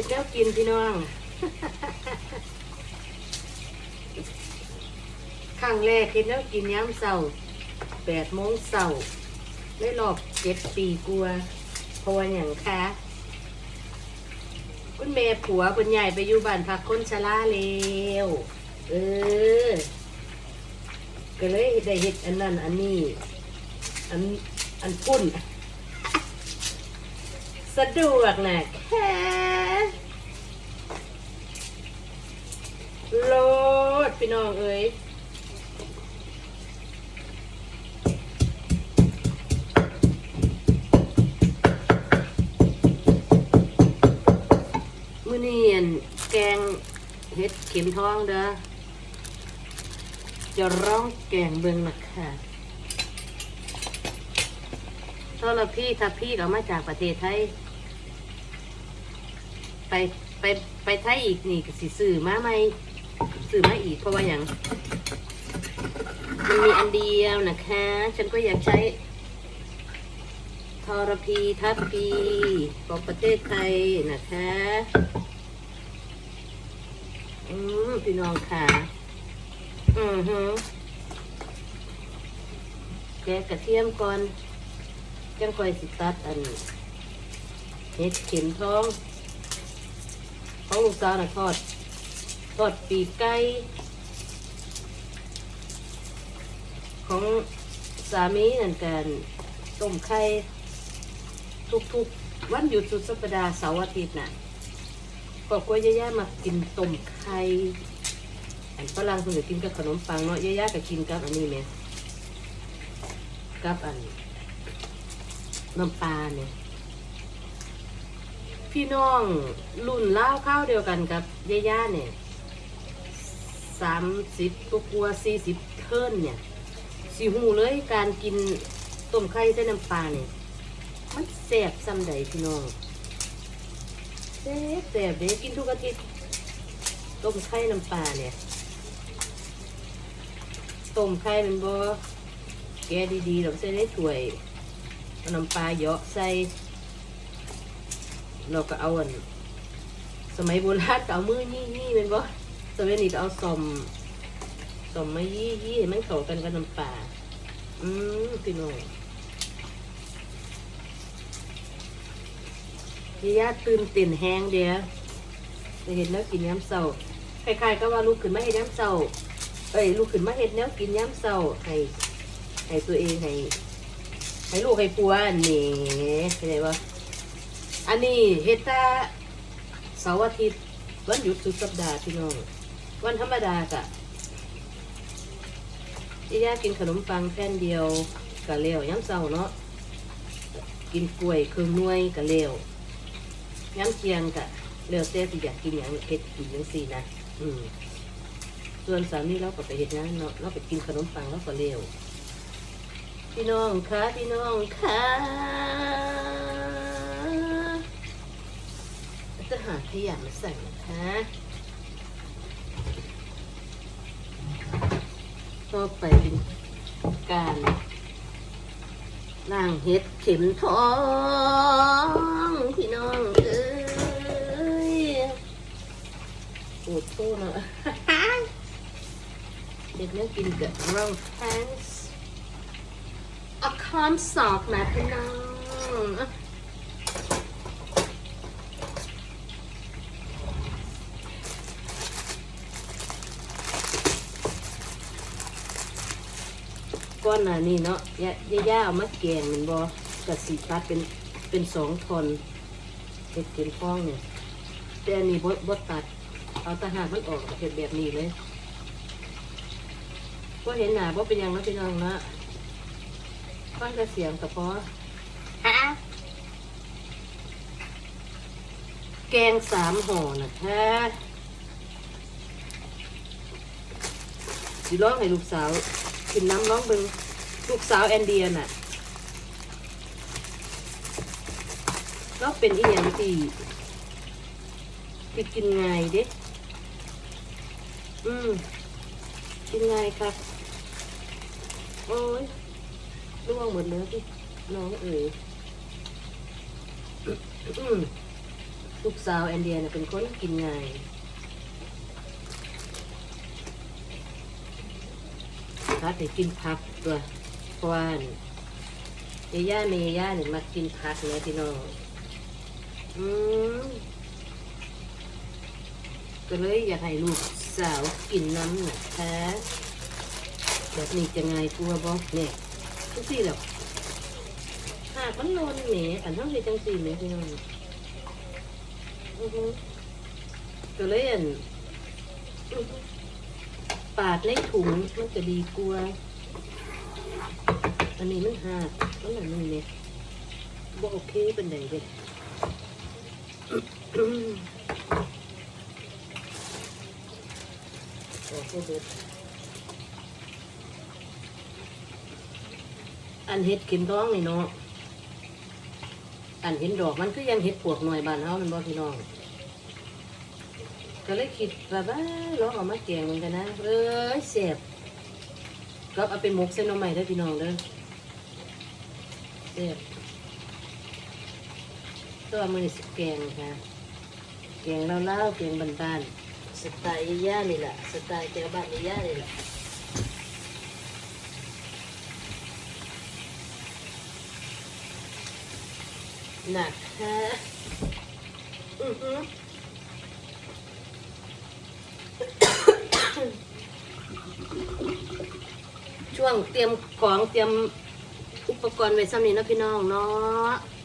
ฮ็ดแล้วกินพี่น้องครั้งแรกเฮ็ดแล้วกินย้ำเสาแปดโมงเสาได้รอบเจ็ดปีกลัวเพราะว่าอย่างคะคุณแม่ผัวคุณใหญ่ไปอยู่บ้านพักคนชราแล้วเออ ก็เลยได้เฮ็ดอันนั้นอันนี้ อันอันปุ่น สะดวกนะแค่โลดพี่ น้องเอ้ยมื้อนี้แกงเห็ดเข็มทองเด้อจะร้องแกงเบิงนะค่ะตอนเราพี่ถ้าพี่ก็มาจากประเทศไทย ไปไปไปไทยอีกนี่ก็สิซื้อมาไหม ซื้อมาอีกเพราะว่าอย่างมันมีอันเดียวนะคะ ฉันก็อยากใช้ทรพีทัพพีของประเทศไทยนะคะอืมพี่น้องค่ะ อือฮึแกะกระเทียมก่อนจังคอยสิตัดอันเห็ดเข็มทองของลูกสาวนะทอด ทอดปีกไก่ของสามีนั่นกันต้มไข่ทุกๆ วันหยุดสุดสัปดาห์เสาร์อาทิตย์น่ะก็กลัวย่าๆมากินต้มไข่อันฝรั่งคนจะกินกับขนมปังเนาะย่าๆก็กินกับอันนี้ไหมกับอันน้ำปลาเนี่ยพี่น้องรุ่นเล่าข้าวเดียวกันกับย่าๆเนี่ย สามสิบตัวกลัวสี่สิบเทิร์นเนี่ยสีหูเลยการกินต้มไข่ใส่น้ำปลาเนี่ยมันแสบซ้ำใดพี่น้องแสบแสบเด้กินทุกอาทิตย์ต้มไข่น้ำปลาเนี่ยต้มไข่มันบ่แกดีๆเราใส่ในถ้วยเอาน้ำปลาเหยาะใส่เราก็เอาอันสมัยโบราณเอามือยี่ยี่เป็นบ่ สมัยนี้ก็เอาสมสมมายี่ยี่ให้มันเข้ากันกับน้ำปลาอืมพี่น้องยี่ยาตื่นเต้นแห้งเดียวจะเห็นแล้วกินย้ำเศร้าคล้ายๆก็ว่าลูกขึ้นมาเห็ดย้ำเศร้าเอ้ยลูกขึ้นมาเห็ดแนวกินย้ำเศร้าให้ให้ตัวเองให้ให้ลูกให้ปัวนนี้เข้าใจปะอันนี้เฮ็ดแต่เสาร์อาทิตย์วันหยุดสุดสัปดาห์พี่น้อง วันธรรมดากะย่ากินขนมปังแผ่นเดียวกะเลวย้ำเสาเนาะกินกล้วยเครื่องนวยกะเลวย้ำเคียงกะเลวแต่สิอยากกินอย่างเฮ็ดกินจังสี่นะอืมส่วนสามีเราก็ไปเฮ็ดงานเนาะเราไปกินขนมปังแล้วก็เลวพี่น้องคะพี่น้องคะจะหาขยะมาใส่นะคะ ต่อไปเป็นการล่างเห็ดเข็มทอง พี่น้องเอ้ยปวดโทษเนาะเด็กเนื้อกินกับเราแทนส์เอาคอมสอกมาพี่น้องอะ ก้อนหน่ะนี่เนาะย่าย่าเอามาแกงแมันบอกัสีตัดเป็นเป็นสองทอนเห็ดเข็มทองเนี่ยแต่อันนี้บดบดตัด เอาตะหากมันออกเห็ดแบบนี้เลยก็เห็นหนาว่าเป็นหยังแล้วพี่น้องนะฟังแต่เสียงแต่พอฮะแกงสามห่อนะคะสิร้องให้ลูกสาวกินน้ำร้องเบิง ลูกสาวแอนเดียน่ะแล้วเป็นอีหยังที่ที่กินง่ายเด้อืมกินไงครับ โอ้ยร่วงหมดเลยพี่น้องเอ๋ยอืมลูกสาวแอนเดียเนี่ยเป็นคนกินง่ายพัดให้กินผักตัว เพราะว่เอย่าเมย่าเนี่ยมากินผักเนี่ยพี่น้องอืมก็เลยอยากให้ลูกสาวกินน้ำนะคะแบบนี้จะไงกลัวบ่เนี่ยทุกทีแบบหากมันโนนเหนอันทั้งที่จังสี่เนี่พี่น้องอือฮึก็เลยอันปาดในถุงมันจะดีกว่า อันนี้มันหักมันอันนี้เนี่ยบ่โอเคเป็นไดเด็ดโอ้โหอันเห็ดเข็มท้องนี่เนาะ อันเห็นดอกมันก็ยังเห็ดปวกหน่อยบานเฮามันบ่พี่น้อง ก็เลยคิดว่าบ้าลองเอามาแกงมันกันนะเอ้ยเสียบก็เอาไปหมกเส้นหน่อไม้ได้อพี่น้องเด้อ เสียบตัวมือสิแกงค่ะแกงเล่าๆแกงบ้านๆสไตล์ย่าๆนี่แหละสไตล์แถวบ้านย่าๆนี่แหละหนักฮะอือหือช่วงเตรียมของเตรียม อุปกรณ์ไว้ซ้ำนี้เนาะพี่น้องเนาะ